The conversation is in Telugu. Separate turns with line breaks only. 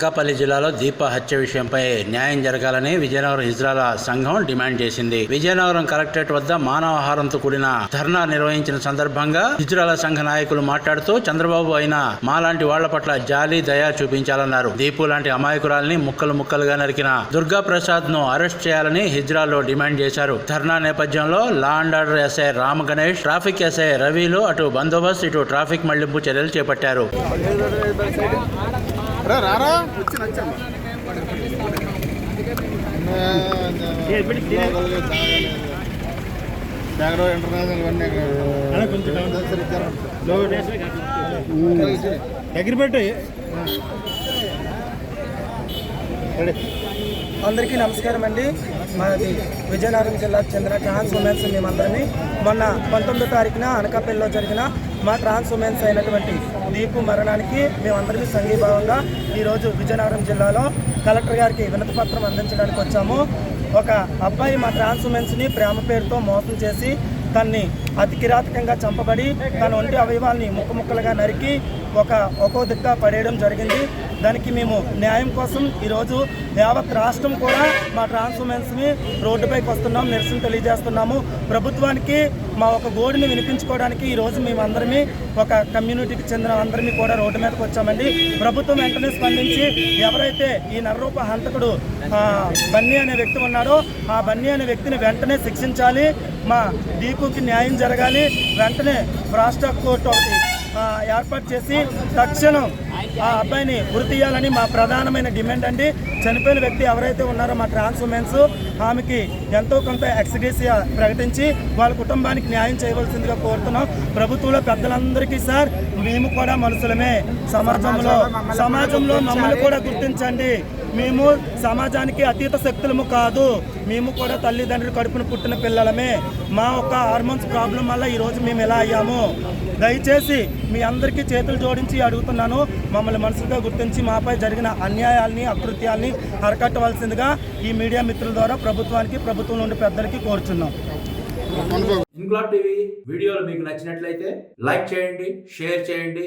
అనకాపల్లి జిల్లాలో దీప హత్య విషయంపై న్యాయం జరగాలని విజయనగరం హిజ్రాల సంఘం డిమాండ్ చేసింది. విజయనగరం కలెక్టరేట్ వద్ద మానవహారంతో కూడిన ధర్నా నిర్వహించిన సందర్భంగా హిజ్రాల సంఘ నాయకులు మాట్లాడుతూ చంద్రబాబు అయినా మాలాంటి వాళ్ళ పట్ల జాలి దయ చూపించాలన్నారు. దీపు లాంటి అమాయకురాల్ని ముక్కలు ముక్కలుగా నరికిన దుర్గా ప్రసాద్ను అరెస్ట్ చేయాలని హిజ్రాలో డిమాండ్ చేశారు. ధర్నా నేపథ్యంలో law and order SI Rama Ganesh traffic SI రవిలు అటు బందోబస్తు ఇటు ట్రాఫిక్ మళ్ళింపు చర్యలు చేపట్టారు.
రారా ఇంటర్నేషనల్ ఇవన్నీ
దగ్గర పెట్టి.
అందరికీ నమస్కారం అండి. మాది విజయనగరం జిల్లాకు చెందిన ట్రాన్స్ ఉమెన్స్ మేమందరమే మొన్న పంతొమ్మిదో తారీఖున అనకాపల్లిలో జరిగిన మా ట్రాన్స్ ఉమెన్స్ అయినటువంటి దీపు మరణానికి మేమందరికీ సంఘీభావంగా ఈరోజు విజయనగరం జిల్లాలో కలెక్టర్ గారికి వినతిపత్రం అందించడానికి వచ్చాము. ఒక అబ్బాయి మా ట్రాన్స్ ఉమెన్స్ని ప్రేమ పేరుతో మోసం చేసి తన్ని అతి కిరాతకంగా చంపబడి తన ఒంటి అవయవాల్ని ముక్క ముక్కలుగా నరికి ఒక ఒక్కో దిక్కా పడేయడం జరిగింది. దానికి మేము న్యాయం కోసం ఈరోజు యావత్ రాష్ట్రం కూడా మా ట్రాన్స్ఫర్మెన్స్ని రోడ్డుపైకి వస్తున్నాం నిరసన తెలియజేస్తున్నాము. ప్రభుత్వానికి మా ఒక గోడుని వినిపించుకోవడానికి ఈరోజు మేమందరమీ ఒక కమ్యూనిటీకి చెందిన అందరినీ కూడా రోడ్డు మీదకి వచ్చామండి. ప్రభుత్వం వెంటనే స్పందించి ఎవరైతే ఈ నరరూప హంతకుడు బన్నీ అనే వ్యక్తి ఉన్నాడో ఆ బన్నీ అనే వ్యక్తిని వెంటనే శిక్షించాలి. మా దీపుకి న్యాయం జరగాలి. వెంటనే రాష్ట్ర కోర్టు ఒకటి ఏర్పాటు చేసి తక్షణం ఆ అబ్బాయిని గురి తీయాలని మా ప్రధానమైన డిమాండ్ అండి. చనిపోయిన వ్యక్తి ఎవరైతే ఉన్నారో మా ట్రాన్స్ ఉమెన్స్ ఆమెకి ఎంతో కొంత ఎక్స్గ్రేసియా ప్రకటించి వాళ్ళ కుటుంబానికి న్యాయం చేయవలసిందిగా కోరుతున్నాం. ప్రభుత్వంలో పెద్దలందరికీ సార్ మేము కూడా మనుషులమే. సమాజంలో సమాజంలో మమ్మల్ని కూడా గుర్తించండి. మేము సమాజానికి అతీత శక్తులము కాదు. మేము కూడా తల్లిదండ్రులు కడుపున పుట్టిన పిల్లలమే. మా ఒక హార్మోన్స్ ప్రాబ్లం వల్ల ఈరోజు మేము ఎలా అయ్యాము? దయచేసి మీ అందరికీ చేతులు జోడించి అడుగుతున్నాను. మమ్మల్ని మనసుగా గుర్తించి మాపై జరిగిన అన్యాయాల్ని అకృత్యాల్ని అరకట్టవలసిందిగా ఈ మీడియా మిత్రుల ద్వారా ప్రభుత్వానికి ప్రభుత్వం నుండి పెద్దలకి కోరుచున్నాం.
ఇంగ్లాడ్ టీవీ వీడియోలు మీకు నచ్చినట్లయితే లైక్ చేయండి షేర్ చేయండి.